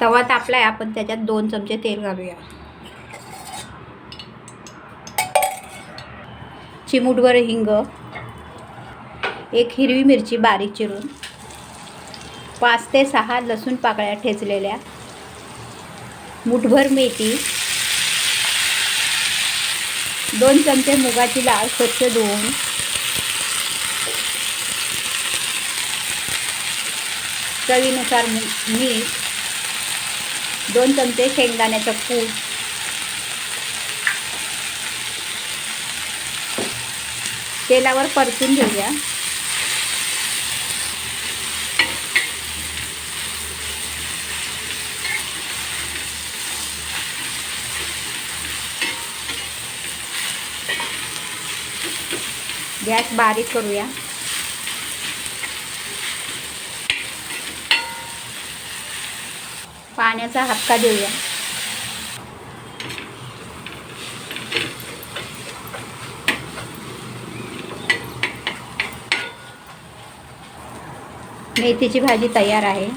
तवा तापलाय आपण त्याच्यात दोन चमचे तेल घालूया चिमूटभर हिंग एक हिरवी मिरची बारीक चिरून पाच ते सहा लसूण पाकळ्या ठेचलेल्या मुठभर मेथी दोन चमचे मुगाची डाळ स्वच्छ धुवून चवीनुसार मी- मीठ दोन चमचे शेंगदाण्याचं कूट. तेलावर परतून घेऊया. गॅस बारीक करूया. पाण्याचा हक्का देऊया. मेथीची भाजी तयार आहे.